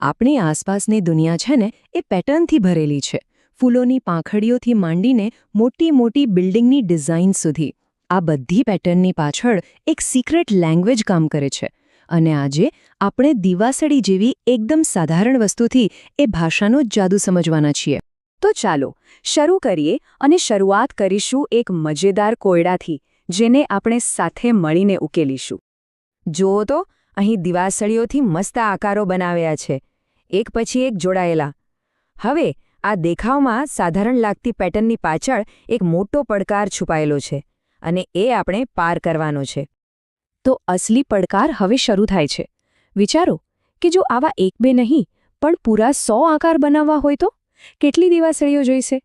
આપણી આસપાસની દુનિયા છે ને, એ પેટર્નથી ભરેલી છે. ફૂલોની પાંખડીઓથી માંડીને મોટી મોટી બિલ્ડિંગની ડિઝાઇન સુધી. આ બધી પેટર્નની પાછળ એક સિક્રેટ લેંગ્વેજ કામ કરે છે. અને આજે આપણે દિવાસળી જેવી એકદમ સાધારણ વસ્તુથી એ ભાષાનો જાદુ સમજવાના છીએ. તો ચાલો, શરૂ કરીએ અને શરૂઆત કરીશું એક મજેદાર કોયડાથી, જેને આપણે સાથે મળીને ઉકેલીશું. જુઓ તો, અહીં દિવાસળીઓથી મસ્ત આકારો બનાવ્યા છે. એક પછી એક જોડાયેલા. હવે, આ દેખાવમાં સાધારણ લાગતી પેટર્નની પાછળ એક મોટો પડકાર છુપાયેલો છે અને એ આપણે પાર કરવાનો છે. તો અસલી પડકાર હવે શરૂ થાય છે. વિચારો કે જો આવા એક બે નહીં, પણ પૂરા સો આકાર બનાવવા હોય તો? કેટલી દિવાસળીઓ જોઈશે?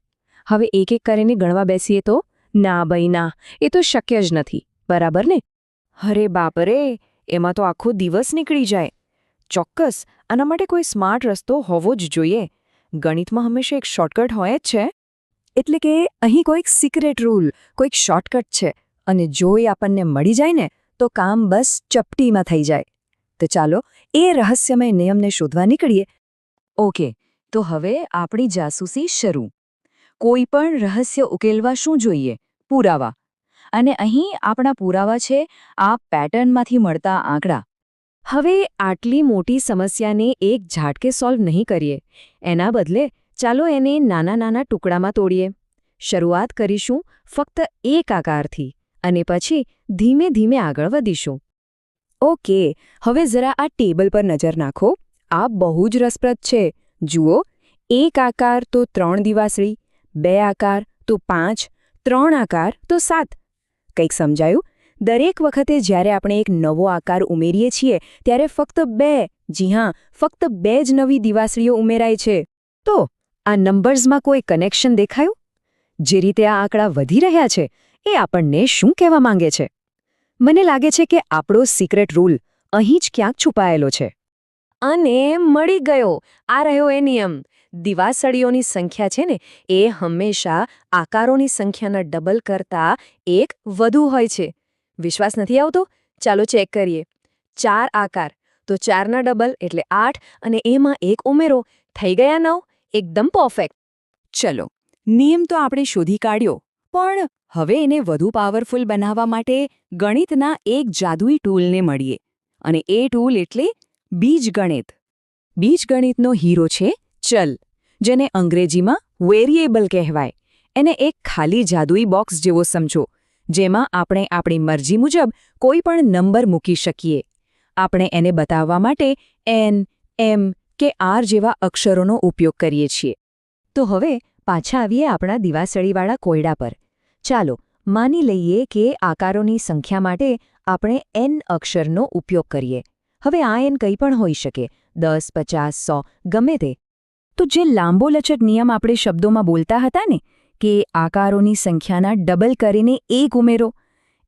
હવે એક એક કરીને ગણવા બેસીએ તો? ના ભાઈ, ના, એ તો શક્ય જ નથી. બરાબર ને? અરે બાપરે એમાં તો આખો દિવસ નીકળી જાય. ચોક્કસ, આના માટે કોઈ સ્માર્ટ રસ્તો હોવો જ જોઈએ. ગણિતમાં હંમેશા એક શોર્ટકટ હોય જ છે, એટલે કે અહીં કોઈક સિક્રેટ રૂલ કોઈક શોર્ટકટ છે, અને જો એ આપણને મળી જાય ને, તો કામ બસ ચપટીમાં થઈ જાય. તો ચાલો, એ રહસ્યમય નિયમને શોધવા નીકળીએ. ઓકે તો હવે આપણી જાસૂસી શરૂ. કોઈ પણ રહસ્ય ઉકેલવા શું જોઈએ? પુરાવા. અને અહીં આપણા પુરાવા છે, આ પેટર્નમાંથી મળતા આંકડા. હવે આટલી મોટી સમસ્યાને એક ઝાટકે સોલ્વ નહીં કરીએ. એના બદલે ચાલો એને નાના નાના ટુકડામાં તોડીએ. શરૂઆત કરીશું ફક્ત એક આકારથી અને પછી ધીમે ધીમે આગળ વધીશું. ઓકે હવે જરા આ ટેબલ પર નજર નાખો. આ બહુ જ રસપ્રદ છે. જુઓ, એક આકાર તો ત્રણ દિવાસળી, બે આકાર તો પાંચ, ત્રણ આકાર તો સાત. કંઈક સમજાયું? દરેક વખતે જ્યારે આપણે એક નવો આકાર ઉમેરીએ છીએ, ત્યારે ફક્ત બે, જી હા, ફક્ત બે જ નવી દિવાસળીઓ ઉમેરાય છે. તો, આ નંબર્સમાં કોઈ કનેક્શન દેખાયું? જે રીતે આ આંકડા વધી રહ્યા છે, એ આપણને શું કહેવા માંગે છે? મને લાગે છે કે આપણો સિક્રેટ રૂલ અહીં જ ક્યાંક છુપાયેલો છે. અને મળી ગયો. આ રહ્યો એ નિયમ. દિવાસળીઓની સંખ્યા છે ને, એ હંમેશા આકારોની સંખ્યાના ડબલ કરતાં એક વધુ હોય છે. વિશ્વાસ નથી આવતો? ચાલો ચેક કરીએ. ચાર આકાર. તો ચારના ડબલ એટલે આઠ અને એમાં એક ઉમેરો. થઈ ગયા નવ? એકદમ પરફેક્ટ ચલો. નિયમ તો આપણે શોધી કાઢ્યો. પણ હવે એને વધુ પાવરફુલ બનાવવા માટે ગણિતના એક જાદુઈ ટૂલને મળીએ. અને એ ટૂલ એટલે બીજગણિત. બીજગણિતનો હીરો છે ચલ, જેને અંગ્રેજીમાં વેરિયેબલ કહેવાય. એને એક ખાલી જાદુઈ બોક્સ જેવો સમજો. જેમાં આપણે આપણી મરજી મુજબ કોઈ પણ નંબર મૂકી શકીએ. આપણે એને બતાવવા માટે એન એમ કે આર જેવા અક્ષરોનો ઉપયોગ કરીએ છીએ. તો હવે પાછા આવીએ આપણા દિવાસળીવાળા કોયડા પર. ચાલો માની લઈએ કે આકારોની સંખ્યા માટે આપણે એન અક્ષરનો ઉપયોગ કરીએ. હવે આ એન કંઈ પણ હોઈ શકે. દસ, પચાસ, સો, ગમે તે. તો જે લાંબો લચક નિયમ આપણે શબ્દોમાં બોલતા હતા ને કે આકારોની સંખ્યાના ડબલ કરીને એક ઉમેરો.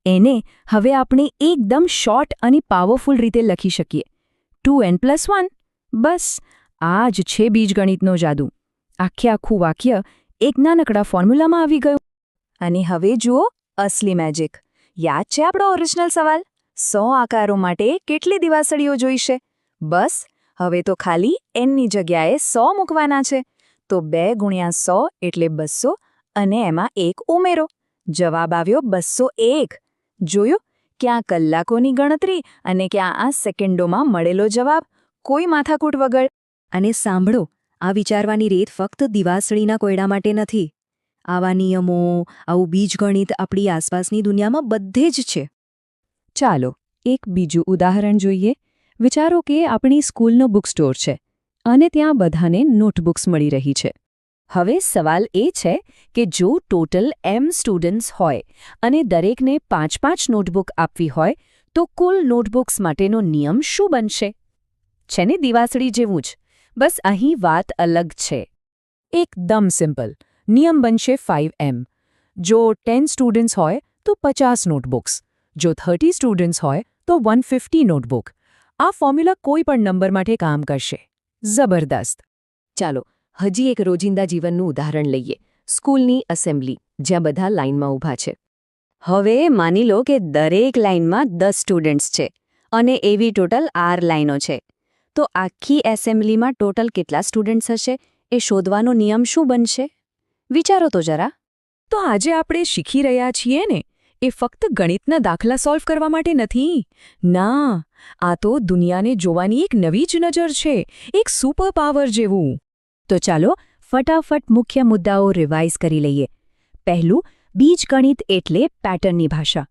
એને હવે આપણે એકદમ શોર્ટ અને પાવરફુલ રીતે લખી શકીએ. Two N plus one? બસ, આ જ છે બીજગણિતનો જાદુ. આખે આખું વાક્ય એક નાનકડા ફોર્મ્યુલામાં આવી ગયું. અને હવે જુઓ અસલી મેજિક. યાદ છે આપણો ઓરિજિનલ સવાલ? સો આકારો માટે કેટલી દિવાસળીઓ જોઈશે? બસ, હવે તો ખાલી એનની જગ્યાએ સો મૂકવાના છે. તો બે ગુણ્યા સો એટલે બસો અને એમાં એક ઉમેરો. જવાબ આવ્યો બસો એક. જોયું? ક્યાં કલાકોની ગણતરી અને ક્યાં આ સેકન્ડોમાં મળેલો જવાબ? કોઈ માથાકૂટ વગર. અને સાંભળો, આ વિચારવાની રીત ફક્ત દિવાસળીના કોયડા માટે નથી. આવા નિયમો, આવું બીજગણિત આપણી આસપાસની દુનિયામાં બધે જ છે. ચાલો, એક બીજું ઉદાહરણ જોઈએ. વિચારો કે આપણી સ્કૂલનો બુક સ્ટોર છે અને ત્યાં બધાને નોટબુક્સ મળી રહી છે. હવે સવાલ એ છે કે જો ટોટલ એમ સ્ટુડન્ટ્સ હોય અને દરેકને પાંચ પાંચ નોટબુક આપવી હોય, તો કુલ નોટબુક્સ માટેનો નિયમ શું બનશે? છે ને દિવાસળી જેવું જ. બસ અહીં વાત અલગ છે. એકદમ સિમ્પલ. નિયમ બનશે ફાઇવ એમ. જો ટેન સ્ટુડન્ટ્સ હોય, તો પચાસ નોટબુક્સ. જો થર્ટી સ્ટુડન્ટ્સ હોય, તો વન ફિફ્ટી નોટબુક. આ ફોર્મ્યુલા કોઈ પણ નંબર માટે કામ કરશે. જબરદસ્ત. ચાલો હજી એક રોજિંદા જીવનનું ઉદાહરણ લઈએ. સ્કૂલની એસેમ્બલી, જ્યાં બધા લાઇનમાં ઊભા છે. હવે માની લો કે દરેક લાઇનમાં દસ સ્ટુડન્ટ્સ છે અને એવી ટોટલ આર લાઇનો છે. તો આખી એસેમ્બલીમાં ટોટલ કેટલા સ્ટુડન્ટ્સ હશે? એ શોધવાનો નિયમ શું બનશે? વિચારો તો જરા. તો આજે આપણે શીખી રહ્યા છીએ ને, એ ફક્ત ગણિતના દાખલા સોલ્વ કરવા માટે નથી. ના, આ તો દુનિયાને જોવાની એક નવી જ નજર છે, એક સુપર પાવર જેવું. તો ચાલો ફટાફટ મુખ્ય મુદ્દાઓ રિવાઇઝ કરી લઈએ. પહેલું બીજગણિત એટલે પેટર્નની ભાષા.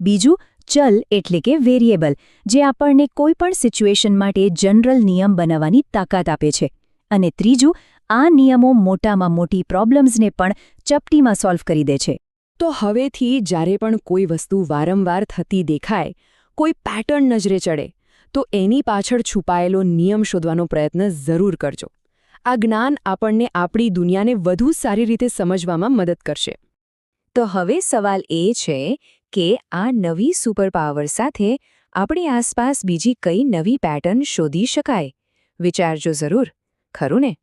બીજું, ચલ એટલે કે વેરિયેબલ જે આપણને કોઈપણ સિચ્યુએશન માટે જનરલ નિયમ બનાવવાની તાકાત આપે છે. અને ત્રીજું, આ નિયમો મોટામાં મોટી પ્રોબ્લેમ્સને પણ ચપટીમાં સોલ્વ કરી દે છે. તો હવેથી જ્યારે પણ કોઈ વસ્તુ વારંવાર થતી દેખાય, કોઈ પેટર્ન નજરે ચડે, તો એની પાછળ છુપાયેલો નિયમ શોધવાનો પ્રયત્ન જરૂર કરજો. આ જ્ઞાન આપણને આપણી દુનિયાને વધુ સારી રીતે સમજવામાં મદદ કરશે. તો હવે સવાલ એ છે કે આ નવી સુપરપાવર સાથે આપણી આસપાસ બીજી કઈ નવી પેટર્ન શોધી શકાય? વિચારજો જરૂર, ખરું ને?